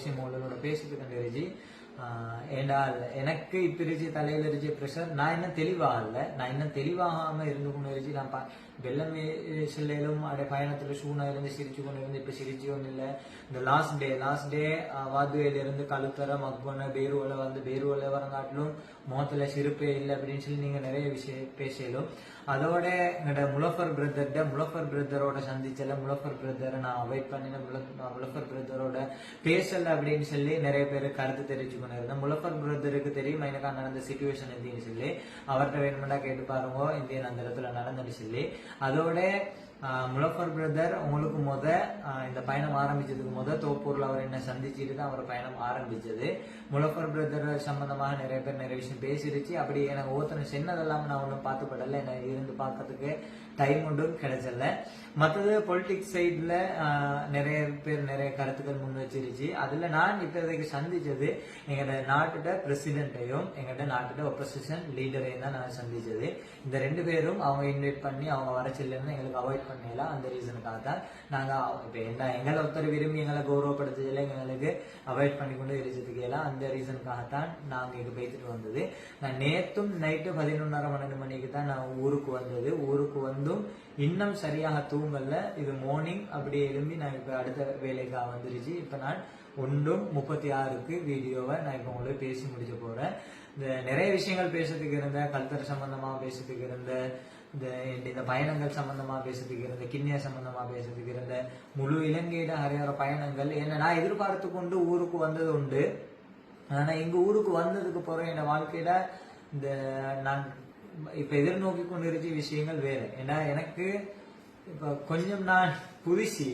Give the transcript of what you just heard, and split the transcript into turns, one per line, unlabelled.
விஷயம் உங்களோட பேசிட்டு கண்டிருச்சு ஏண்டால் எனக்கு இப்போ இருச்சு தலையில் இருச்சு ப்ரெஷர் நான் இன்னும் தெளிவாக இல்லை நான் இன்னும் தெளிவாகாமல் இருந்து கொண்டு இருச்சு நான் வெள்ளம் செல்லையிலும் அப்படியே பயணத்தில் ஷூனா இருந்து சிரிச்சு கொண்டு இருந்து இப்போ சிரிச்சு ஒன்றும் இல்லை இந்த லாஸ்ட் டே லாஸ்ட் டே வாதுவையிலிருந்து கழுத்தர மக்பொன்ன பேருவலை வந்து பேருவலை வரங்காட்டிலும் முகத்தில் சிரிப்பே இல்லை அப்படின்னு சொல்லி நீங்கள் நிறைய விஷயம் பேசலும் அதோட என்னோட முலஃபர் பிரதர்ட முலஃபர் பிரதரோட சந்திச்சல முலஃபர் பிரதரை நான் அவாய்ட் பண்ணின முலஃபர் பிரதரோட பேசல அப்படின்னு சொல்லி நிறைய பேர் கருத்து தெரிவிச்சு கொண்டு இருந்தேன் முலஃபர் பிரதருக்கு தெரியும். எனக்கு நடந்த சுச்சுவேஷன் எந்தின்னு சொல்லி. அவர்கிட்ட வேணுமெண்டா கேட்டு பாருங்க. இந்தியன் அந்த இடத்துல நடந்துட்டு சொல்லி. அதோட முலஃபர் பிரதர் உங்களுக்கு முத இந்த பயணம் ஆரம்பிச்சதுக்கு முத தோப்பூர்ல அவர் என்ன சந்திச்சுட்டு தான் அவர் பயணம் ஆரம்பிச்சது. முலஃபர் பிரதர் சம்பந்தமாக நிறைய பேர் நிறைய விஷயம் பேசிருச்சு. அப்படி எனக்கு ஒவ்வொருத்தனை சின்னதெல்லாம் நான் ஒன்றும் பார்த்து படல. எனக்கு இருந்து பார்க்கறதுக்கு டைம் ஒன்றும் கிடைச்சல. மற்றது பொலிட்டிக்ஸ் சைட்ல நிறைய பேர் நிறைய கருத்துக்கள் முன் வச்சிருச்சு. அதுல நான் இப்போதைக்கு சந்திச்சது எங்களோட நாட்டோட பிரசிடென்ட்டையும் எங்கள்கிட்ட நாட்டோட ஒப்போசிஷன் லீடரையும் தான் நான் சந்திச்சது. இந்த ரெண்டு பேரும் அவங்க இன்வைட் பண்ணி அவங்க வர செல்லுன்னு எங்களுக்கு அவாய்ட் பண்ணல அந்த ரீசனுக்காக தான் நாங்கள் இப்போ என்ன எங்களை ஒருத்தர் விரும்பி எங்களை கௌரவப்படுத்ததில்லை எங்களுக்கு அவாய்ட் பண்ணி கொண்டு இருக்கிறதுக்கு எல்லாம் அந்த ரீசனுக்காகத்தான் நாங்கள் இது போய்த்துட்டு வந்தது. நான் நேற்றும் நைட்டு பதினொன்னரை பன்னெண்டு மணிக்கு தான் நான் ஊருக்கு வந்தது. ஊருக்கு வந்தும் இன்னும் சரியாக தூங்கல. இது மார்னிங் அப்படியே எழும்பி நான் இப்போ அடுத்த வேலைக்காக வந்துருச்சு. இப்போ நான் ஒன்றும் முப்பத்தி ஆறுக்கு வீடியோவை நான் இப்போ உங்களுக்கு பேசி முடிக்க போகிறேன் இந்த நிறைய விஷயங்கள் பேசுறதுக்கு இருந்த கல்ச்சர் சம்பந்தமாக பேசுறதுக்கு இருந்த இந்த இந்த பயணங்கள் சம்பந்தமா பேசுறதுக்கு இருந்த கிண்ணிய சம்பந்தமா பேசுறதுக்கு இருந்த முழு இலங்கையில ஹரியார பயணங்கள் என்ன நான் எதிர்பார்த்து கொண்டு ஊருக்கு வந்தது உண்டு. ஆனா எங்க ஊருக்கு வந்ததுக்கு பிறகு என் வாழ்க்கையில இந்த நான் இப்ப எதிர்நோக்கி கொண்டு இருக்க விஷயங்கள் வேற. ஏன்னா எனக்கு இப்ப கொஞ்சம் நான் புதுசி